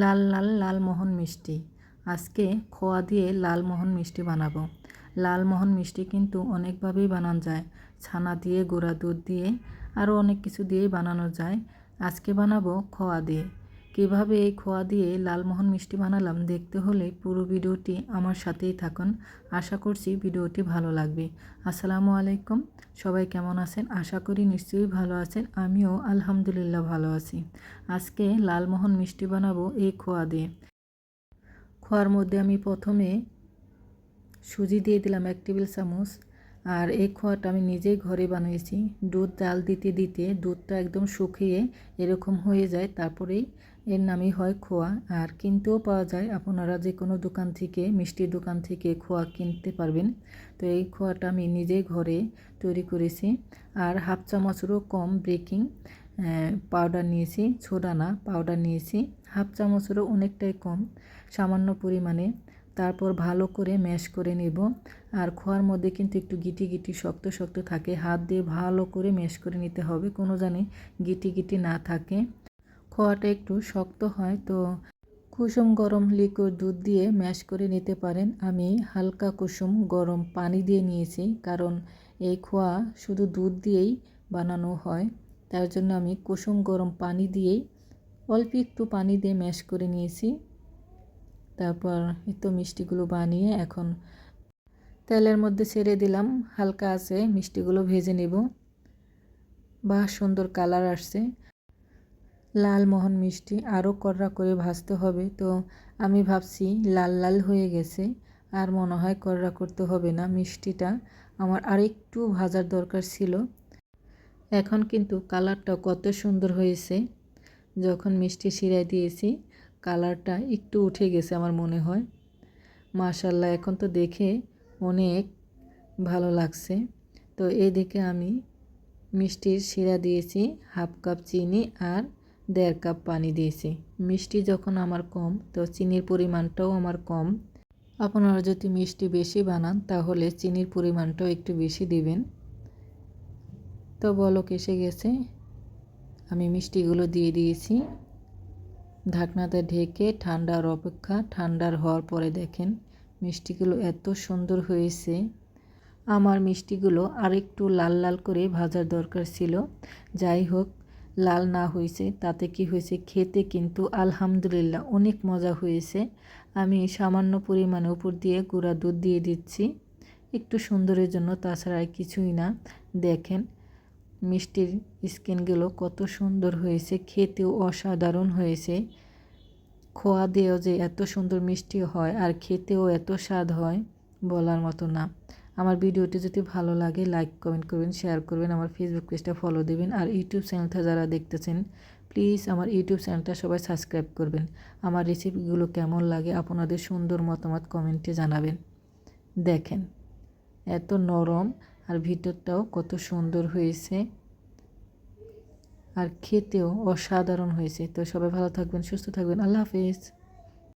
লাল লাল লালমোহন মিষ্টি। আজকে খোয়া দিয়ে লালমোহন মিষ্টি বানাবো। লালমোহন মিষ্টি কিন্তু অনেকভাবেই বানানো যায়। ছানা দিয়ে, গোড়া দুধ দিয়ে, আরও অনেক কিছু দিয়েই বানানো যায়। আজকে বানাবো খোয়া দিয়ে। কীভাবে এই খোয়া দিয়ে লালমোহন মিষ্টি বানালাম দেখতে হলে পুরো ভিডিওটি আমার সাথেই থাকুন। আশা করছি ভিডিওটি ভালো লাগবে। আসসালামু আলাইকুম। সবাই কেমন আছেন? আশা করি নিশ্চয়ই ভালো আছেন। আমিও আলহামদুলিল্লাহ ভালো আছি। আজকে লালমোহন মিষ্টি বানাবো এই খোয়া দিয়ে। খোয়ার মধ্যে আমি প্রথমে সুজি দিয়ে দিলাম এক টেবিল চামচ। আর এই খোয়াটা আমি নিজেই ঘরে বানিয়েছি। দুধ জাল দিতে দিতে দুধটা একদম শুকিয়ে এরকম হয়ে যায়। তারপরেই এর নামই হয় খোয়া। আর কিনতেও পাওয়া যায়। আপনারা যে কোনো দোকান থেকে মিষ্টির দোকান থেকে খোয়া কিনতে পারবেন। তো এই খোয়াটা আমি নিজেই ঘরে তৈরি করেছি। আর হাফ চামচেরও কম বেকিং পাউডার নিয়েছি, ছোড়ানা পাউডার নিয়েছি। হাফ চামচেরও অনেকটাই কম, সামান্য পরিমাণে। তারপর ভালো করে ম্যাশ করে নেব। আর খোয়ার মধ্যে কিন্তু একটু গিটি গিটি শক্ত শক্ত থাকে। হাত দিয়ে ভালো করে ম্যাশ করে নিতে হবে। কোনো জানি গিটি গিটি না থাকে। খোয়াটা একটু শক্ত হয়, তো কুসুম গরম লিকুইড দুধ দিয়ে ম্যাশ করে নিতে পারেন। আমি হালকা কুসুম গরম পানি দিয়ে নিয়েছি, কারণ এই খোয়া শুধু দুধ দিয়েই বানানো হয়। তার জন্য আমি কুসুম গরম পানি দিয়েই অল্প একটু পানি দিয়ে ম্যাশ করে নিয়েছি। তারপর একটু মিষ্টিগুলো বানিয়ে এখন তেলের মধ্যে ছেড়ে দিলাম। হালকা আছে, মিষ্টিগুলো ভেজে নেব। বা সুন্দর কালার আসছে। লাল মোহন মিষ্টি আরও কড়া করে ভাজতে হবে। তো আমি ভাবছি লাল লাল হয়ে গেছে, আর মনে হয় কড়া করতে হবে না মিষ্টিটা। আমার আরেকটু ভাজার দরকার ছিল। এখন কিন্তু কালারটা কত সুন্দর হয়েছে। যখন মিষ্টি শিরায় দিয়েছি, কালারটা একটু উঠে গেছে আমার মনে হয়। মাশাল্লাহ এখন তো দেখে অনেক ভালো লাগছে। তো এদিকে আমি মিষ্টির শিরা দিয়েছি, হাফ কাপ চিনি আর দেড় কাপ পানি দিয়েছি। মিষ্টি যখন আমার কম, তো চিনির পরিমাণটাও আমার কম। আপনারা যদি মিষ্টি বেশি বানান, তাহলে চিনির পরিমাণটাও একটু বেশি দিবেন। তো বলক এসে গেছে। আমি মিষ্টিগুলো দিয়ে দিয়েছি। ঢাকনাতে ঢেকে ঠান্ডার অপেক্ষা, ঠান্ডার হওয়ার পরে দেখেন মিষ্টিগুলো এত সুন্দর হয়েছে। আমার মিষ্টিগুলো আরেকটু লাল লাল করে ভাজার দরকার ছিল। যাই হোক লাল না হয়েছে তাতে কি হয়েছে খেতে কিন্তু আলহামদুলিল্লাহ অনেক মজা হয়েছে। আমি সামান্য পরিমাণে উপর দিয়ে গুঁড়া দুধ দিয়ে দিচ্ছি। একটু সুন্দরের জন্য, তাছাড়া আর কিছুই না। দেখেন, মিষ্টির স্কিনগুলো কত সুন্দর হয়েছে, খেতেও অসাধারণ হয়েছে। খোয়া দিয়েও যে এত সুন্দর মিষ্টি হয়, আর খেতেও এত স্বাদ হয়, বলার মতো না। আমার ভিডিওটি যদি ভালো লাগে লাইক কমেন্ট করবেন শেয়ার করবেন, আমার ফেসবুক পেজটা ফলো দেবেন। আর ইউটিউব চ্যানেলটা যারা দেখতেছেন প্লিজ আমার ইউটিউব চ্যানেলটা সবাই সাবস্ক্রাইব করবেন। আমার রেসিপিগুলো কেমন লাগে, আপনাদের সুন্দর মতামত কমেন্টে জানাবেন। দেখেন, এত নরম আর ভিতরটাও কত সুন্দর হয়েছে। আর খেতেও অসাধারণ হয়েছে। তো সবাই ভালো থাকবেন, সুস্থ থাকবেন। আল্লাহ হাফিজ।